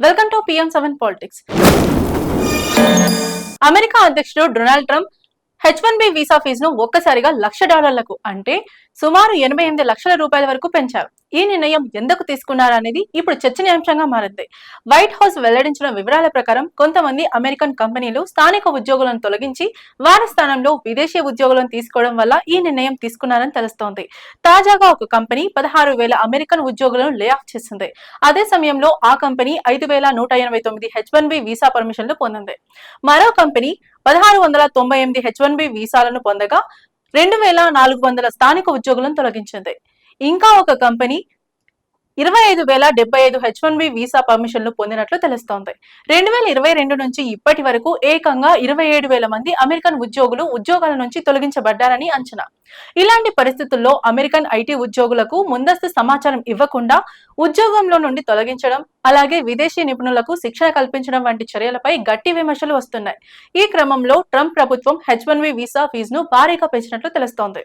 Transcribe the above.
Welcome to PM seven politics America అధ్యక్షుడు Donald Trump H one B visa ఫీజును ఒక్కసారిగా లక్ష డాలర్లకు అంటే సుమారు ఎనభై ఎనిమిది లక్షల రూపాయల వరకు పెంచారు. ఈ నిర్ణయం ఎందుకు తీసుకున్నారనేది ఇప్పుడు చర్చనీయాంశంగా మారింది. వైట్ హౌస్ వెల్లడించిన వివరాల ప్రకారం కొంతమంది అమెరికన్ కంపెనీలు స్థానిక ఉద్యోగులను తొలగించి వారి స్థానంలో విదేశీ ఉద్యోగులను తీసుకోవడం వల్ల ఈ నిర్ణయం తీసుకున్నారని తెలుస్తోంది. తాజాగా ఒక కంపెనీ పదహారు వేల అమెరికన్ ఉద్యోగులను లే ఆఫ్ చేసింది. అదే సమయంలో ఆ కంపెనీ ఐదు వేల నూట ఎనభై తొమ్మిది హెచ్ వన్ బి వీసా పర్మిషన్లు పొందింది. మరో కంపెనీ పదహారు వందల తొంభై ఎనిమిది హెచ్ వన్ బి వీసాలను పొందగా రెండు వేల నాలుగు వందల స్థానిక ఉద్యోగులను తొలగించింది. ఇంకా ఒక కంపెనీ ఇరవై ఐదు వేల డెబ్బై ఐదు హెచ్ వన్ బి వీసా పర్మిషన్లు పొందినట్లు తెలుస్తోంది. రెండు వేల ఇరవై రెండు నుంచి ఇప్పటి వరకు ఏకంగా ఇరవై ఏడు వేల మంది అమెరికన్ ఉద్యోగులు ఉద్యోగాల నుంచి తొలగించబడ్డారని అంచనా. ఇలాంటి పరిస్థితుల్లో అమెరికన్ ఐటీ ఉద్యోగులకు ముందస్తు సమాచారం ఇవ్వకుండా ఉద్యోగంలో నుండి తొలగించడం అలాగే విదేశీ నిపుణులకు శిక్షణ కల్పించడం వంటి చర్యలపై గట్టి విమర్శలు వస్తున్నాయి. ఈ క్రమంలో ట్రంప్ ప్రభుత్వం హెచ్ వన్ వీసా ఫీజును భారీగా పెంచినట్లు తెలుస్తోంది.